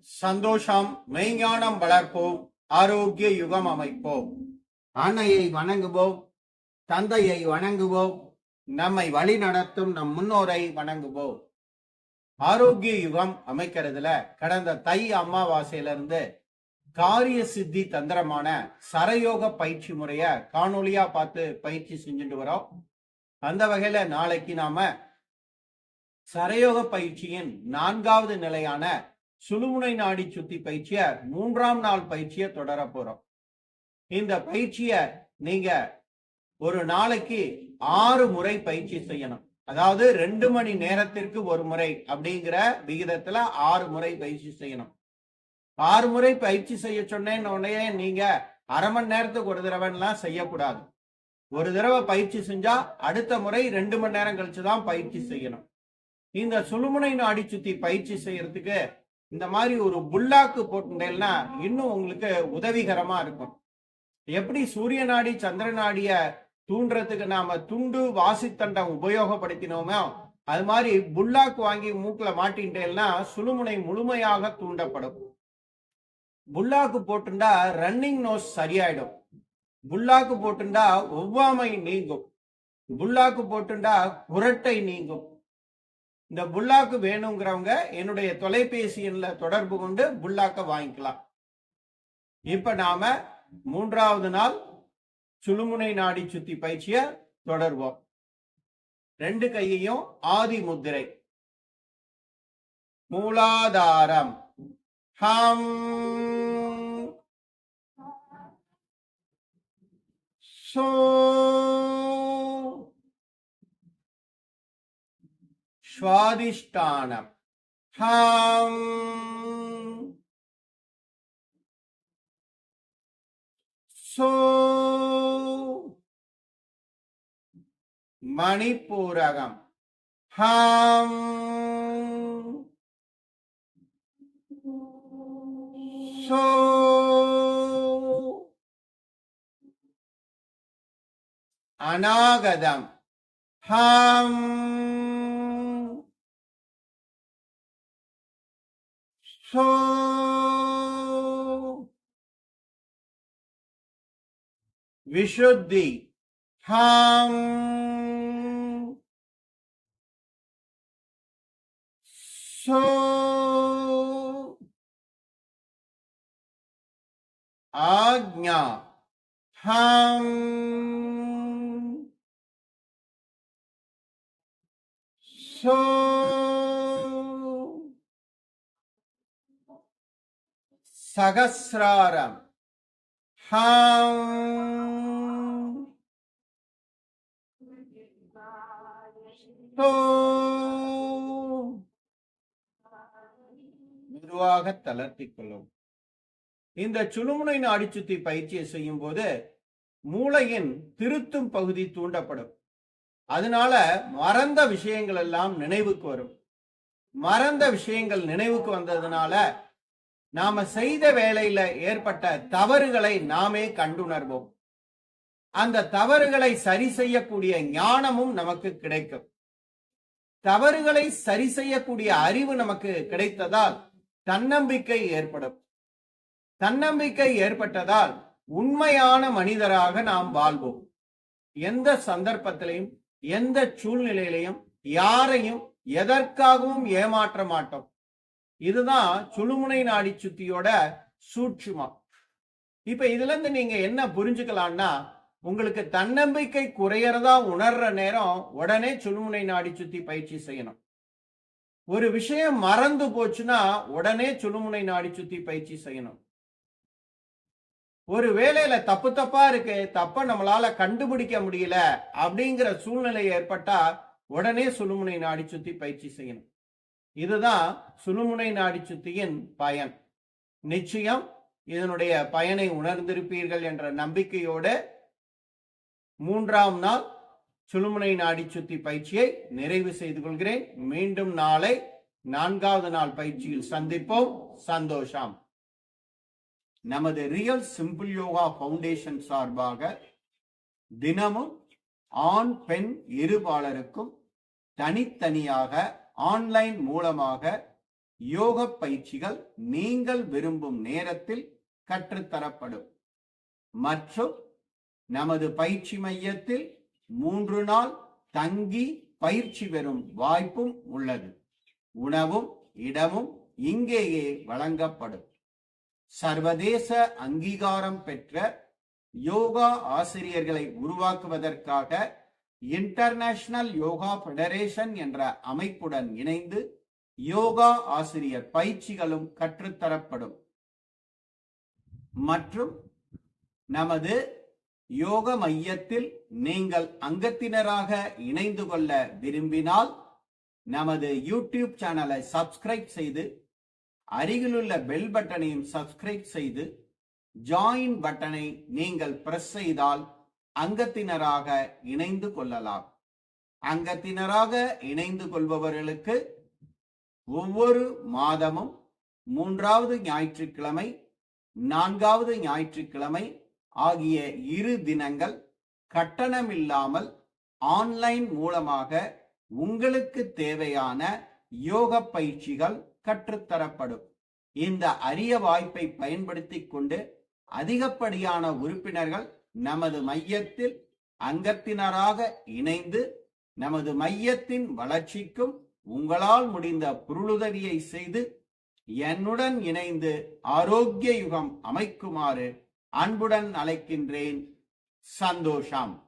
சந்தோஷம் மெய்ஞானம் வளர்ப்போம் ஆரோக்கிய யுகம் அமைப்போம். அன்னையை வணங்குவோம் தந்தையை வணங்குவோம் நம்மை வழி நடத்தும் நம் முன்னோரை வணங்குவோம். ஆரோக்கிய யுகம் அமைக்கிறதுல கடந்த தை அமாவாசையில இருந்து காரிய சித்தி தந்திரமான சரயோக பயிற்சி முறைய காணொலியா பார்த்து பயிற்சி செஞ்சுட்டு வரோம். அந்த வகையில நாளைக்கு நாம சரயோக பயிற்சியின் நான்காவது நிலையான சுழுமுனை நாடி சுத்தி பயிற்சிய மூன்றாம் நாள் பயிற்சிய தொடர போறோம். இந்த பயிற்சிய நீங்க ஒரு நாளைக்கு ஆறு முறை பயிற்சி செய்யணும். அதாவது ரெண்டு மணி நேரத்திற்கு ஒரு முறை அப்படிங்கிற விகிதத்துல ஆறு முறை பயிற்சி செய்யணும். ஆறு முறை பயிற்சி செய்ய சொன்னேன்னு உடனே நீங்க அரை மணி நேரத்துக்கு ஒரு தடவைலாம் செய்யக்கூடாது. ஒரு தடவை பயிற்சி செஞ்சா அடுத்த முறை ரெண்டு மணி நேரம் கழிச்சு தான் பயிற்சி செய்யணும். இந்த சுழுமுனை நாடி சுத்தி பயிற்சி செய்யறதுக்கு இந்த மாதிரி ஒரு புல்லாக்கு போட்டிருந்தேன்னா இன்னும் உங்களுக்கு உதவிகரமா இருக்கும். எப்படி சூரிய நாடி சந்திர நாடிய தூண்டுறதுக்கு நாம துண்டு வாசித்தண்டம் உபயோகப்படுத்தினோமோ அது மாதிரி புல்லாக்கு வாங்கி மூக்குல மாட்டின்ட்டேன்னா சுழுமுனை முழுமையாக தூண்டப்படும். புல்லாக்கு போட்டுண்டா ரன்னிங் நோஸ் சரியாயிடும். புல்லாக்கு போட்டுண்டா ஒவ்வாமை நீங்கும். புல்லாக்கு போட்டுண்டா குரட்டை நீங்கும். இந்த புல்லாக்கு வேணுங்கிறவங்க என்னுடைய தொலைபேசி எண்ணில் தொடர்பு கொண்டு புல்லாக்க வாங்கிக்கலாம். இப்ப நாம மூன்றாவது நாள் சுழுமுனை நாடி சுத்தி பயிற்சிய தொடர்வோம். ரெண்டு கையையும் ஆதி முத்திரை. மூலாதாரம். ஹம். சோ स्वादिष्टानम् हाम् सो। मणिपूरकम्। हाम् सो। अनागदम् हाम् சோ விசுத்தி ஹம் சோ ஆக்ஞா ஹம் சோ சகசிராரம். மெதுவாக தளர்த்திக் கொள்ளும். இந்த சுழுமுனை நாடி சுத்தி பயிற்சியை செய்யும் போது மூளையின் திருத்தும் பகுதி தூண்டப்படும். அதனால மறந்த விஷயங்கள் எல்லாம் நினைவுக்கு வரும். மறந்த விஷயங்கள் நினைவுக்கு வந்ததுனால நாம செய்த வேலையில ஏற்பட்ட தவறுகளை நாமே கண்டுணர்வோம். அந்த தவறுகளை சரி செய்யக்கூடிய ஞானமும் நமக்கு கிடைக்கும். தவறுகளை சரி செய்யக்கூடிய அறிவு நமக்கு கிடைத்ததால் தன்னம்பிக்கை ஏற்படும். தன்னம்பிக்கை ஏற்பட்டதால் உண்மையான மனிதராக நாம் வாழ்வோம். எந்த சந்தர்ப்பத்திலையும் எந்த சூழ்நிலையிலையும் யாரையும் எதற்காகவும் ஏமாற்ற மாட்டோம். இதுதான் சுழுமுனை நாடி சுத்தியோட சூட்சுமம். இப்ப இதுல இருந்து நீங்க என்ன புரிஞ்சுக்கலாம்னா உங்களுக்கு தன்னம்பிக்கை குறையறதா உணர்ற நேரம் உடனே சுழுமுனை நாடி சுத்தி பயிற்சி செய்யணும். ஒரு விஷயம் மறந்து போச்சுன்னா உடனே சுழுமுனை நாடி சுத்தி பயிற்சி செய்யணும். ஒரு வேலையில தப்பு தப்பா இருக்கு தப்ப நம்மளால கண்டுபிடிக்க முடியல அப்படிங்கிற சூழ்நிலை ஏற்பட்டா உடனே சுழுமுனை நாடி சுத்தி பயிற்சி செய்யணும். இதுதான் சுழுமுனை நாடி சுத்தியின் பயன். நிச்சயம் இதனுடைய பயனை உணர்ந்திருப்பீர்கள் என்ற நம்பிக்கையோடு மூன்றாம் நாள் சுழுமுனை நாடி சுத்தி பயிற்சியை நிறைவு செய்து கொள்கிறேன். மீண்டும் நாளை நான்காவது நாள் பயிற்சியில் சந்திப்போம். சந்தோஷம். நமது ரியல் சிம்பிள் யோகா ஃபவுண்டேஷன் சார்பாக தினமும் ஆண் பெண் இருபாலருக்கும் தனித்தனியாக ஆன்லைன் மூலமாக யோக பயிற்சிகள் நீங்கள் விரும்பும் நேரத்தில் கற்றுத்தரப்படும். மற்றும் நமது பயிற்சி மையத்தில் மூன்று நாள் தங்கி பயிற்சி பெறும் வாய்ப்பும் உள்ளது. உணவும் இடமும் இங்கேயே வழங்கப்படும். சர்வதேச அங்கீகாரம் பெற்ற யோகா ஆசிரியர்களை உருவாக்குவதற்காக இன்டர்நேஷனல் யோகா ஃபெடரேஷன் என்ற அமைப்புடன் இணைந்து யோகா ஆசிரியர் பயிற்சிகளும் கற்றுத்தரப்படும். மற்றும் நமது யோக மையத்தில் நீங்கள் அங்கத்தினராக இணைந்து கொள்ள விரும்பினால் நமது யூடியூப் சேனலை சப்ஸ்கிரைப் செய்து அருகிலுள்ள பெல் பட்டனையும் சப்ஸ்கிரைப் செய்து ஜாயின் பட்டனை நீங்கள் பிரஸ் செய்தால் அங்கத்தினராக இணைந்து கொள்ளலாம். அங்கத்தினராக இணைந்து கொள்பவர்களுக்கு ஒவ்வொரு மாதமும் மூன்றாவது ஞாயிற்றுக்கிழமை நான்காவது ஞாயிற்றுக்கிழமை ஆகிய இரு தினங்கள் கட்டணமில்லாமல் ஆன்லைன் மூலமாக உங்களுக்கு தேவையான யோக பயிற்சிகள் கற்றுத்தரப்படும். இந்த அரிய வாய்ப்பை பயன்படுத்திக் கொண்டு அதிகப்படியான உறுப்பினர்கள் நமது மையத்தில் அங்கத்தினராக இணைந்து நமது மையத்தின் வளர்ச்சிக்கும் உங்களால் முடிந்த பொருளுதவியை செய்து என்னுடன் இணைந்து ஆரோக்கிய யுகம் அமைக்குமாறு அன்புடன் அழைக்கின்றேன். சந்தோஷம்.